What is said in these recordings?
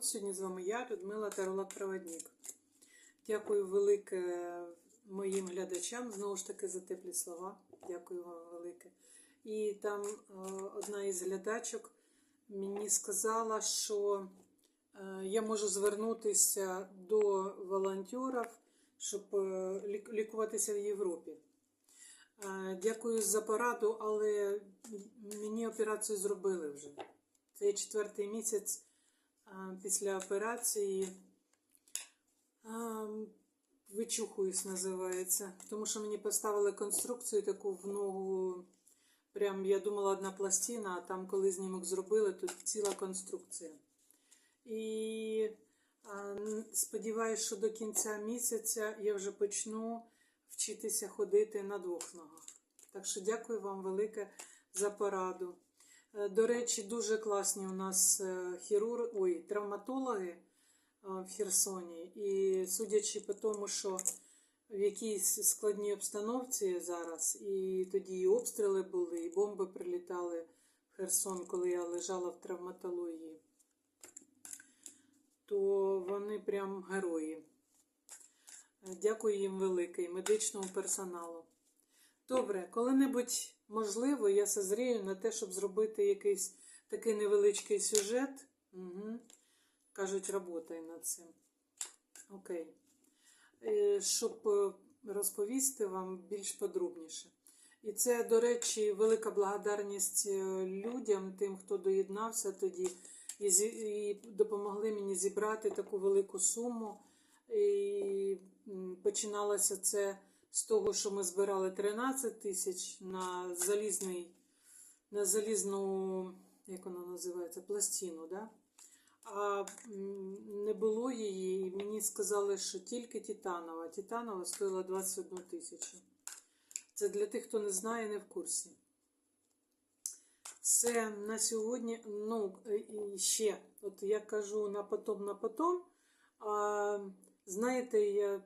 народ. Сьогодні з вами я, Людмила Таролак Проводник. Дякую велике моїм глядачам, знову ж таки, за теплі слова. Дякую вам велике. І там е, одна із глядачок мені сказала, що е, я можу звернутися до волонтерів, щоб е, лікуватися в Європі. Дякую за пораду, але мені операцію зробили вже. Це четвертий місяць після операції. Вичухуюсь, називається. Тому що мені поставили конструкцію таку в ногу. Прям я думала одна пластина, а там, коли знімок зробили, тут ціла конструкція. І сподіваюсь, що до кінця місяця я вже почну вчитися ходити на двох ногах. Так що дякую вам велике за пораду. Е, До речі, дуже класні у нас е, хірурги, ой, травматологи е, в Херсоні. І судячи по тому, що в якійсь складній обстановці зараз, і тоді і обстріли були, і бомби прилітали в Херсон, коли я лежала в травматології, то вони прям герої. Дякую їм велике і медичному персоналу. Добре, коли-небудь можливо, я созрію на те, щоб зробити якийсь такий невеличкий сюжет. Угу. Кажуть, роботай над цим. Окей. Е, Щоб е, розповісти вам більш подробніше. І це, до речі, велика благодарність е, людям, тим, хто доєднався тоді і, допомогли мені зібрати таку велику суму. І починалося це з того, що ми збирали 13 тисяч на залізний, на залізну, як вона називається, пластину, да? а не було її, і мені сказали, що тільки титанова. Титанова стоїла 21 тисячу. Це для тих, хто не знає, не в курсі. Це на сьогодні, ну, е, ще, от я кажу на потом, на потом. А, знаєте, я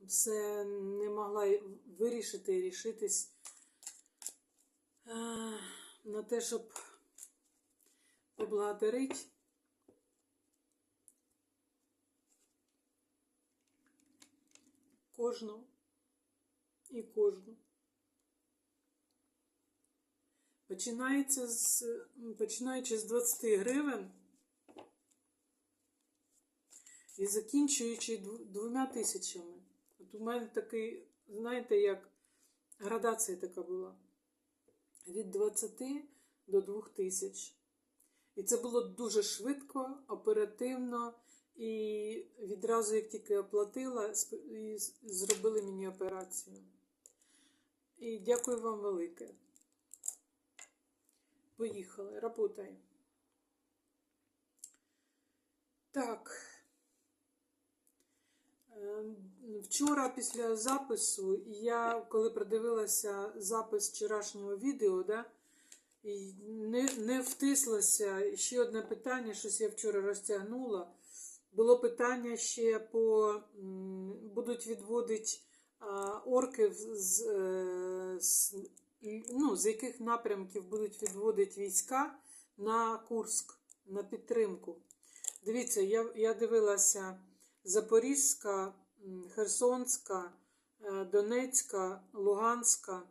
все не могла вирішити і рішитись на те, щоб поблагодарити. Кожну і кожну. Починається з, починаючи з 20 гривень і закінчуючи двома тисячами. У мене такий, знаєте, як градація така була. Від 20 до 2 тисяч. І це було дуже швидко, оперативно. І відразу, як тільки оплатила, зробили мені операцію. І дякую вам велике. Поїхали, работай. Так. Е, Вчора після запису я, коли продивилася запис вчорашнього відео, да, і не, не втислося ще одне питання, щось я вчора розтягнула. Було питання ще по будуть відводити а, орків з, е, з, ну, з яких напрямків будуть відводити війська на Курск, на підтримку. Дивіться, я, я дивилася Запорізька, Херсонська, е, Донецька, Луганська,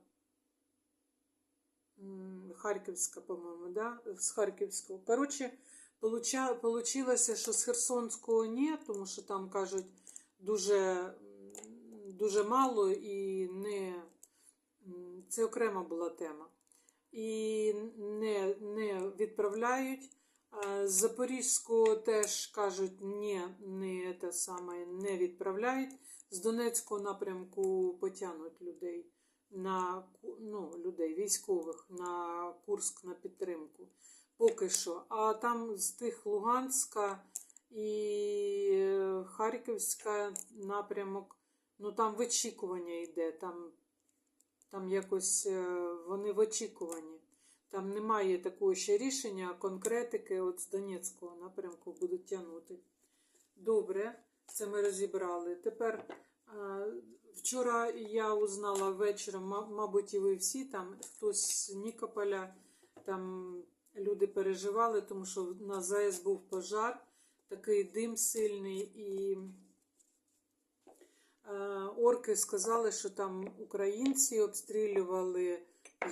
Харківська, по-моєму, да? з Харківського. Коротше, получилося, що з Херсонського ні, тому що там кажуть дуже, дуже мало і не. Це окрема була тема. І не, не відправляють. А З Запорізького теж кажуть, ні, не те саме не відправляють. З Донецького напрямку потягнуть людей на ну, людей військових на Курск на підтримку. Поки що. А там з тих Луганська і Харківська напрямок, ну там в очікування йде. Там, там якось е, вони в очікуванні. Там немає такого ще рішення, конкретики от з Донецького напрямку будуть тягнути. Добре, це ми розібрали. Тепер вчора я узнала вечором, мабуть, і ви всі там, хтось з Нікополя, там люди переживали, тому що на ЗАЕС був пожар. такий дим сильний, і е, орки сказали, що там українці обстрілювали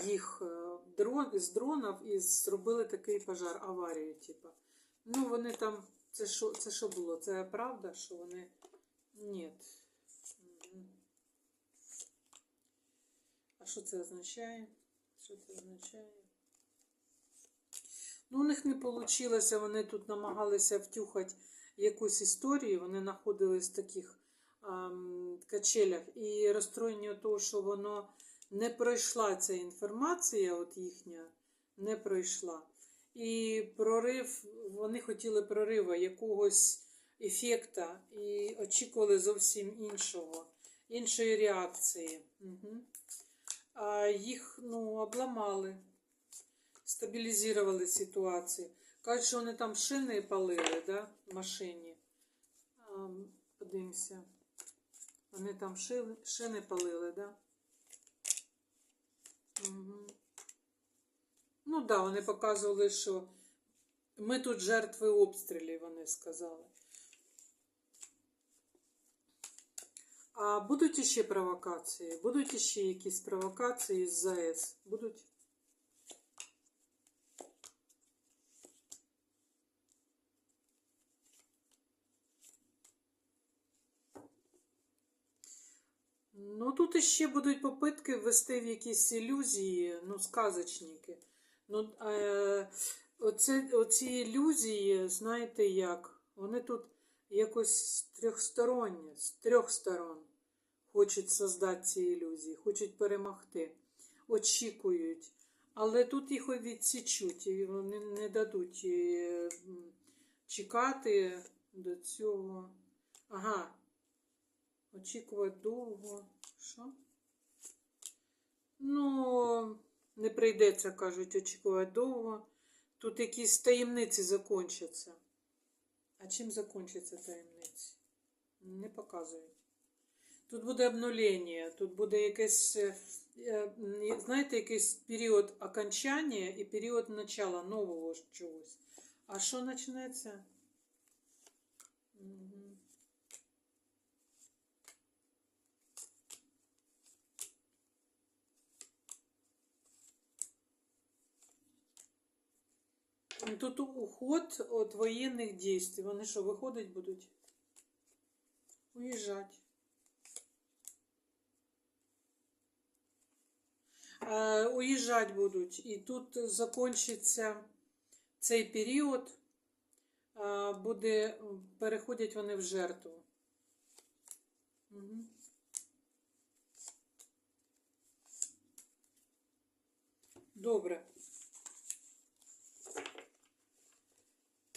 їх е, дрон, з дронів і зробили такий пожар, аварію, типу. Ну, вони там. Це що, це що було? Це правда, що вони. Ні. А що це означає? Що це означає? Ну, у них не вийшло, вони тут намагалися втюхати якусь історію, вони знаходились в таких ам, качелях. І розстроєння того, що воно не пройшла ця інформація, от їхня, не пройшла. І прорив, вони хотіли прорива якогось ефекта і очікували зовсім іншого, іншої реакції. Угу. А їх ну, обламали, стабілізували ситуацію. Кажуть, що вони там шини палили, да, в машині. Подивимося. Вони там шини палили, да? Угу. Ну так, да, вони показували, що ми тут жертви обстрілів, вони сказали. А будуть іще провокації? Будуть іще якісь провокації з ЗАЕС? Будуть? Ну, тут іще будуть попитки ввести в якісь ілюзії, ну, сказочники. Ну, е, оце, оці ілюзії, знаєте як? Вони тут якось трьохсторонні, з трьох сторон хочуть создати ці ілюзії, хочуть перемогти, очікують. Але тут їх відсічуть, і вони не дадуть е, чекати до цього. Ага. Очікувати довго. Що? Ну, не прийдеться, кажуть, очікувати довго. Тут якісь таємниці закончаться. А чим закончаться таємниці? Не показують. Тут буде обнулення, тут буде якесь, е, е, знаєте, якийсь період окончання і період начала нового чогось. А що почнеться? Мгм. Тут уход від воєнних дій. Вони що, виходить будуть? Уїжджати. Е, уїжджати будуть. І тут закінчиться цей період, буде, переходять вони в жертву. Угу. Добре.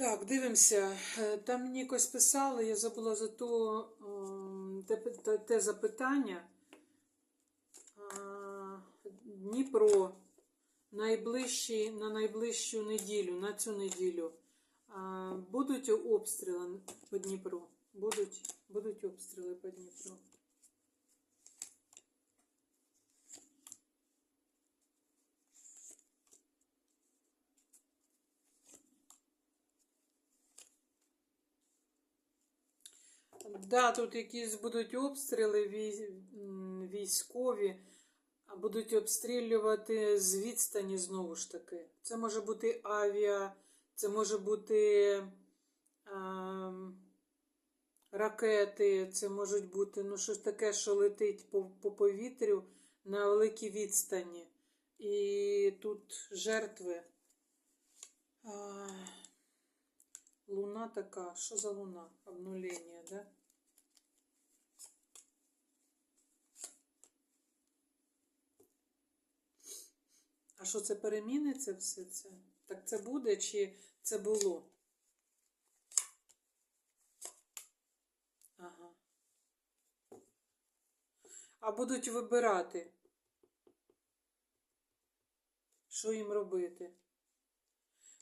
Так, дивимося. Е, Там мені якось писали, я забула за то те, те, те запитання. Дніпро найближчі, на найближчу неділю, на цю неділю. Будуть обстріли по Дніпру? Будуть, будуть обстріли по Дніпру. Да, тут якісь будуть обстріли військові, будуть обстрілювати з відстані знову ж таки. Це може бути авіа, це може бути ем, ракети, це можуть бути ну, щось таке, що летить по, по повітрю на великій відстані. І тут жертви. А, луна така. Що за луна? Обнулення, да? А що це переміниться все це? Так це буде чи це було? Ага. А будуть вибирати, що їм робити.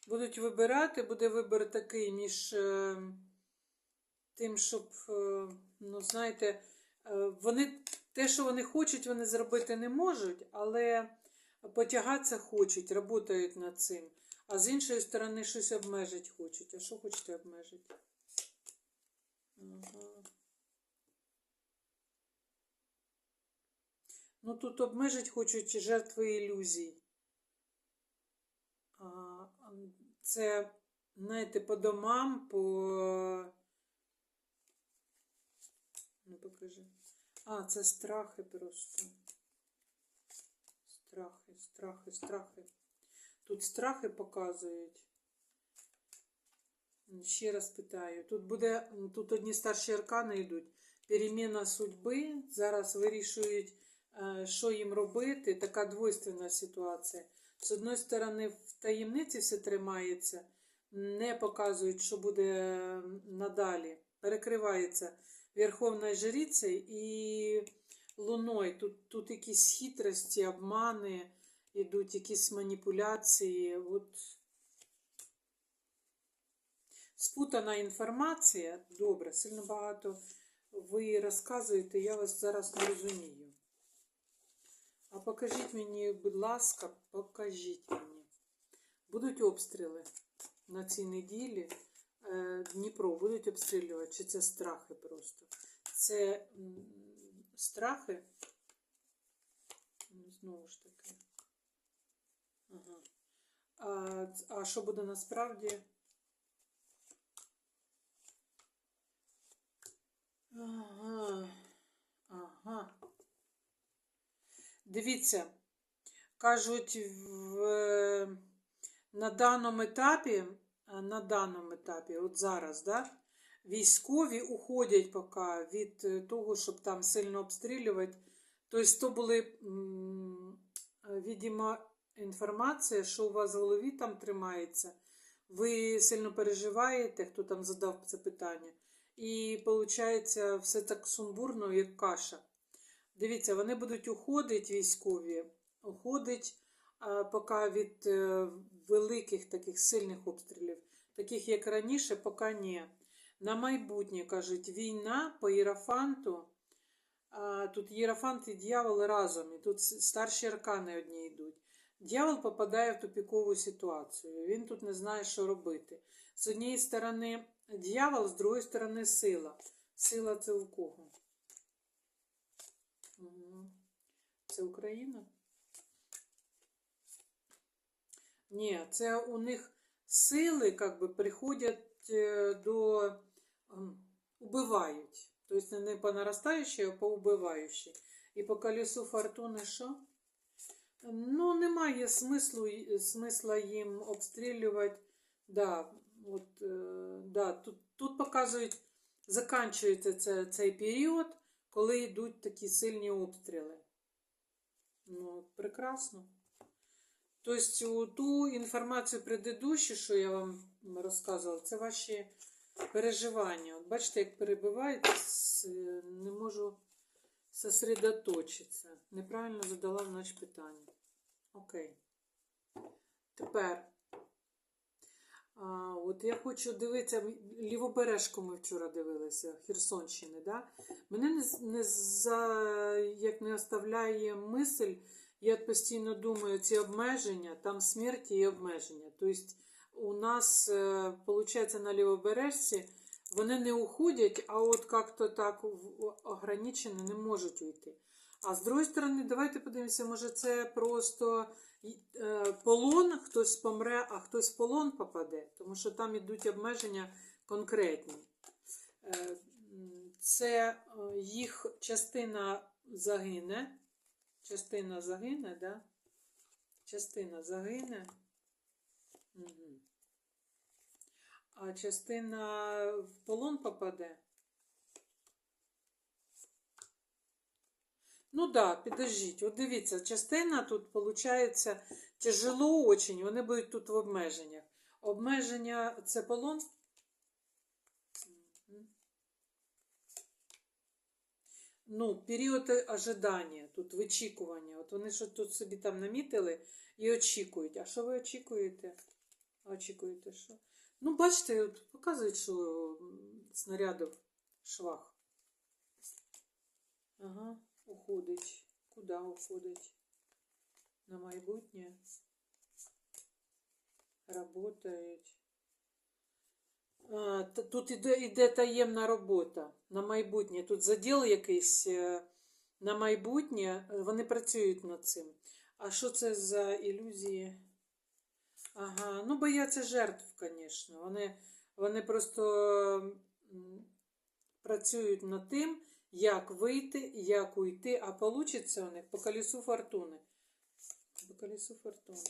Будуть вибирати, буде вибір такий між е, тим, щоб, е, ну, знаєте, е, вони те, що вони хочуть, вони зробити не можуть, але потягатися хочуть, працюють над цим. А з іншої сторони, щось обмежити хочуть. А що хочете обмежити? Ага. Ну тут обмежить хочуть жертви ілюзій. Це, знаєте, по домам, по. Ну, покажи. А, це страхи просто. Страхи, страхи, страхи. Тут страхи показують. Ще раз питаю. Тут буде, тут одні старші аркани йдуть. Переміна судьби. Зараз вирішують, е, що їм робити. Така двойственна ситуація. З одної сторони, в таємниці все тримається, не показують, що буде надалі. Перекривається Верховною Жрицею і Луною. Тут, тут якісь хитрості, обмани, йдуть якісь маніпуляції. От. Спутана інформація. Добре, сильно багато ви розказуєте, я вас зараз не розумію. А покажіть мені, будь ласка, покажіть мені. Будуть обстріли на цій неділі. Е, Дніпро будуть обстрілювати, чи це страхи просто? Це страхи. Ну, Знову ж таки. Ага. А, а що буде насправді? Ага. Ага. Дивіться, кажуть, в, на даному етапі, на даному етапі, от зараз, да, військові уходять поки від е, того, щоб там сильно обстрілювати. Тобто, то були, е, інформація, що у вас в голові там тримається. Ви сильно переживаєте, хто там задав це питання. І виходить, все так сумбурно, як каша. Дивіться, вони будуть уходити військові, уходить а, поки від е, великих таких сильних обстрілів, таких як раніше, поки ні. На майбутнє кажуть, війна по Єрафанту. Тут Єрафант і дьявол разом, і тут старші аркани одні йдуть. Дьявол попадає в тупікову ситуацію. Він тут не знає, що робити. З однієї сторони дьявол, з другої сторони сила. Сила це у кого? Це Україна? Ні, це у них сили как би, приходять е, до убивають. Тобто не по наростаючій, а по убиваючій. І по колесу фортуни що? Ну, немає смислу, смисла їм обстрілювати. Да, от, е, да, тут, тут показують, заканчується це, цей період, коли йдуть такі сильні обстріли. Ну, прекрасно. Тобто, ту інформацію предыдущу, що я вам розказувала, це ваші переживання. От бачите, як перебиваєтесь, е, не можу сосредоточитися. Неправильно задала значить питання. Окей. Тепер. А, от я хочу дивитися, лівобережку ми вчора дивилися, Херсонщини, да? Мене не, не за, як не оставляє мисль, я постійно думаю, ці обмеження, там смерті і обмеження. Тобто у нас, виходить, на лівобережці вони не уходять, а от як-то так ограничені не можуть уйти. А з другої сторони, давайте подивимося, може це просто е, полон, хтось помре, а хтось в полон попаде, тому що там йдуть обмеження конкретні. Е, Це е, їх частина загине. Частина загине, да? Частина загине. А частина в полон попаде. Ну да, підождіть. От дивіться, частина тут, виходить, тяжело очень, вони будуть тут в обмеженнях. Обмеження це полон. Ну, період ожидання, тут вичікування. От вони що тут собі там намітили і очікують. А що ви очікуєте? А Очікуєте що? Ну, бачите, показують, що снарядів швах. Ага, уходить. Куди уходить? На майбутнє. Работають. Т- Тут іде, іде таємна робота на майбутнє. Тут заділ якийсь е, на майбутнє. Вони працюють над цим. А що це за ілюзії? Ага, ну бояться жертв, звісно. Вони, вони просто працюють над тим, як вийти, як уйти, а получиться у них по колесу фортуни. По колесу фортуни.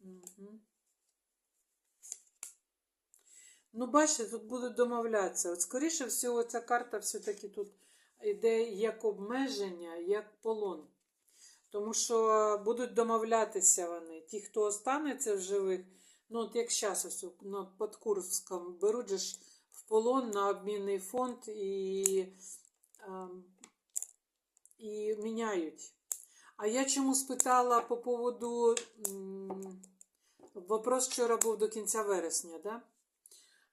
Угу. Ну, бачите, тут будуть домовлятися. От, скоріше всього, ця карта все-таки тут йде як обмеження, як полон. Тому що будуть домовлятися вони. Ті, хто останеться в живих, ну, от як зараз ось на Подкурському беруть ж в полон на обмінний фонд і, ем, і міняють. А я чому спитала по поводу вопрос вчора був до кінця вересня, да?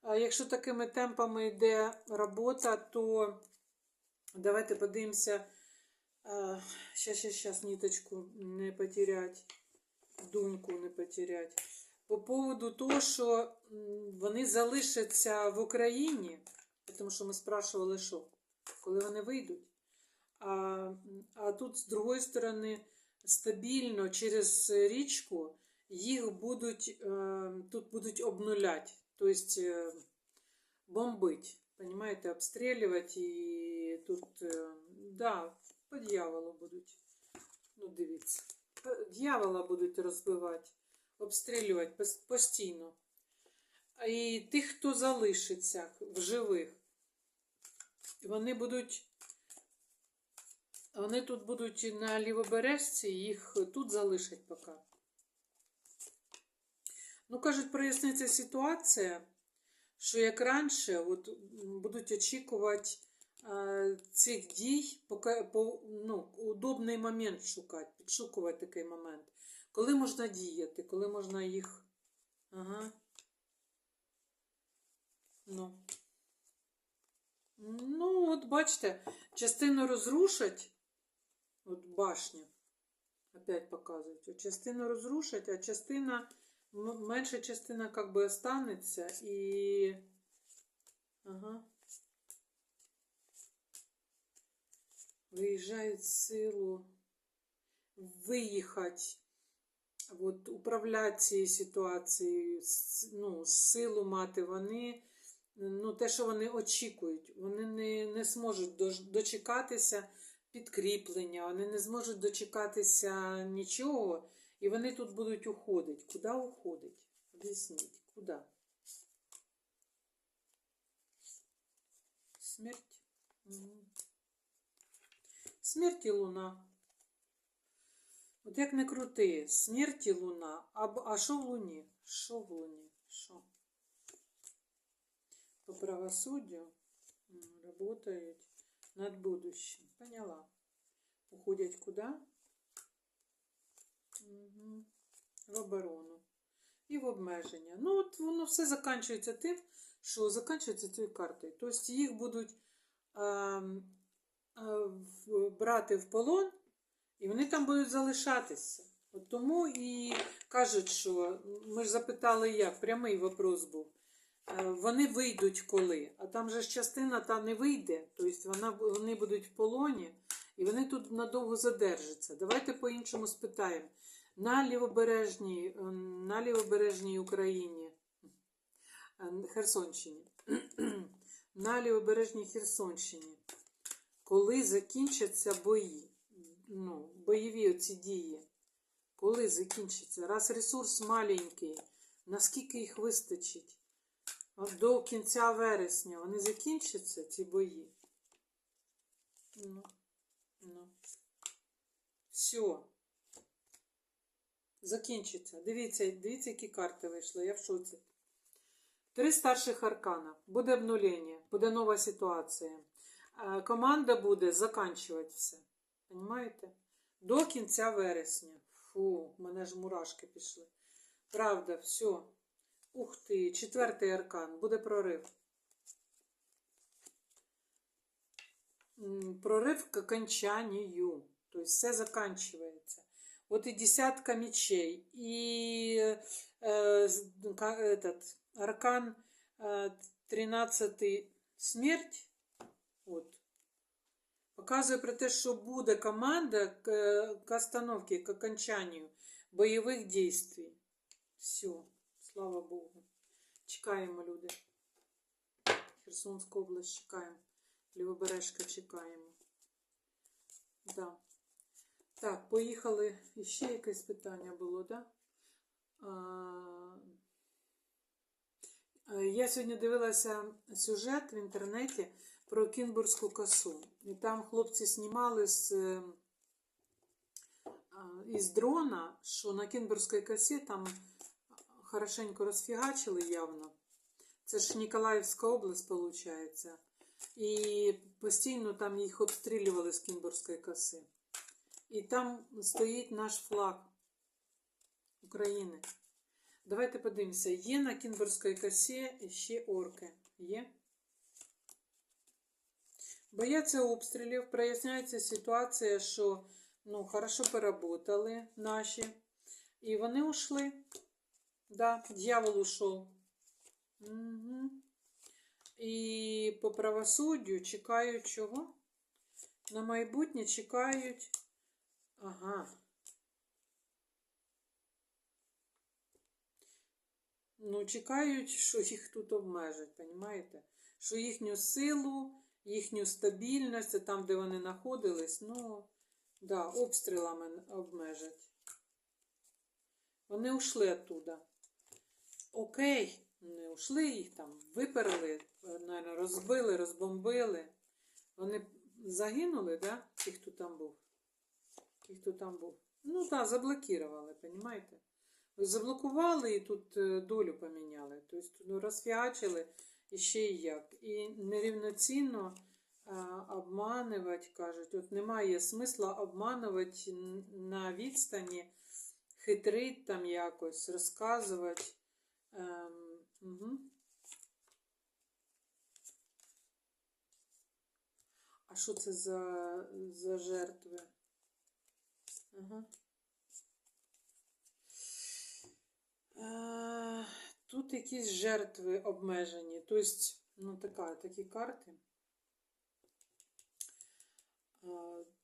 А якщо такими темпами йде робота, то давайте подивимося. Щас, щас, щас, ниточку не потерять, думку не потерять. По поводу того, що вони залишаться в Україні, тому що ми спрашували, що, коли вони вийдуть. А, а тут, з другої сторони, стабільно через річку їх будуть, е, тут будуть обнулять, тобто е, бомбить, понимаете, обстрілювати і тут, е, да, по дьяволу будуть. Ну, дивіться. Дьявола будуть розбивати, обстрілювати постійно. І тих, хто залишиться в живих, вони будуть. Вони тут будуть на лівобережці, їх тут залишать поки. Ну, кажуть, проясниться ситуація, що як раніше от, будуть очікувати цих дій, ну, удобний момент шукати, підшукувати такий момент. Коли можна діяти, коли можна їх. Ага. Ну. Ну, от бачите, частину розрушать, от башня, опять показують, частину розрушать, а частина, менша частина как би останеться і. Ага. Виїжджають силу, виїхати, от, управляти цією ситуацією, ну, силу мати вони, ну, те, що вони очікують, вони не, не зможуть дочекатися підкріплення, вони не зможуть дочекатися нічого, і вони тут будуть уходити. Куди уходить? Об'ясніть, куди? Смерть. Мгм. Смерть і луна. От як не крути, смерть і луна. А, а що в луні? Що в луні? Що? По правосуддю работають над будущим. Поняла. Уходять куди? Угу. В оборону. І в обмеження. Ну, от воно все закінчується тим, що закінчується цією картою. Тобто їх будуть е, брати в полон, і вони там будуть залишатися. От тому і кажуть, що ми ж запитали, як прямий вопрос був. Е, Вони вийдуть коли, а там же ж частина та не вийде, тобто вона, вони будуть в полоні, і вони тут надовго задержаться. Давайте по-іншому спитаємо. На лівобережній, е, на лівобережній Україні, е, Херсонщині, на лівобережній Херсонщині, коли закінчаться бої, ну, бойові оці дії, коли закінчиться, раз ресурс маленький, наскільки їх вистачить? От До кінця вересня вони закінчаться, ці бої. Ну, ну. Все. Закінчиться. Дивіться, дивіться, які карти вийшли. Я в шоці. Три старших аркана. Буде обнулення, буде нова ситуація. Е, Команда буде заканчувати все. Понимаєте? До кінця вересня. Фу, в мене ж мурашки пішли. Правда, все. Ух ти, четвертий аркан, буде прорив. М, Прорив к окончанию. Тобто все заканчивається. Вот и десятка мечей, и э, с- ка- этот аркан э, 13 смерть. От. Показує про те, що буде команда к, к остановці, к окончанню бойових дій. Все, слава Богу. Чекаємо, люди. Херсонську область чекаємо. Лівобережка чекаємо. Да. Так, поїхали. І ще якесь питання було, так? Да? Е, Я сьогодні дивилася сюжет в інтернеті про Кінбурзьку косу. І там хлопці знімали з, е, із дрона, що на Кінбурзькій косі там хорошенько розфігачили явно. Це ж Ніколаївська область, виходить. І постійно там їх обстрілювали з Кінбурзької коси. І там стоїть наш флаг України. Давайте подивимося, є на Кінбурзькій косі ще орки? Є? Бояться обстрілів, проясняється ситуація, що ну, хорошо поработали наші. І вони ушли. Да, дьявол ушов. Угу. І по правосуддю чекають чого? На майбутнє чекають. Ага. Ну, чекають, що їх тут обмежать, розумієте? Що їхню силу, їхню стабільність, там, де вони знаходились, ну, да, обстрілами обмежать. Вони ушли оттуда. Окей, не ушли їх там, виперли, наверное, розбили, розбомбили. Вони загинули, да? Ті, хто там був. Ті, хто там був. Ну так, заблокували, розумієте? Заблокували і тут е, долю поміняли. Тобто ну, розфіачили і ще й як. І нерівноцінно а, обманувати, кажуть, от немає смисла обманувати на відстані, хитрить там якось, розказувати. Ем, угу. А що це за, за жертви? Ага. Е, Тут якісь жертви обмежені. Тобто, ну така, такі карти.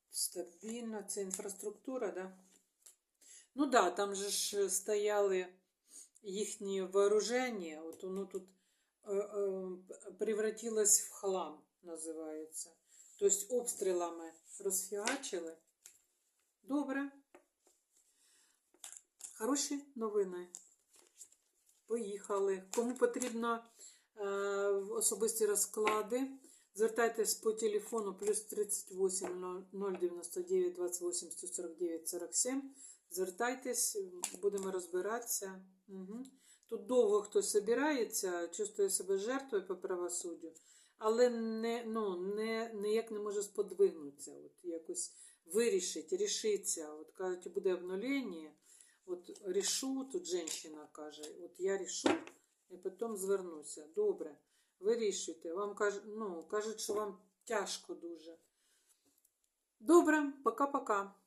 Стабільна, це інфраструктура, да? Ну да, там же ж стояли їхні вооруження, от воно тут е, е, превратилось в хлам, називається. Тобто обстрілами розфігачили. Добре. Хороші новини. Поїхали. Кому потрібно е, особисті розклади, звертайтесь по телефону плюс 38 099 28 149 47. Звертайтесь, будемо розбиратися. Угу. Тут довго хтось збирається, чувствує себе жертвою по правосуддю, але не, ну, не, ніяк не може сподвигнутися, от, якось вирішити, рішиться. От кажуть, буде обнулення. От рішу, тут жінка каже, от я рішу і потім звернуся. Добре, вирішуйте. Вам кажуть, ну, кажуть, що вам тяжко дуже. Добре, пока-пока.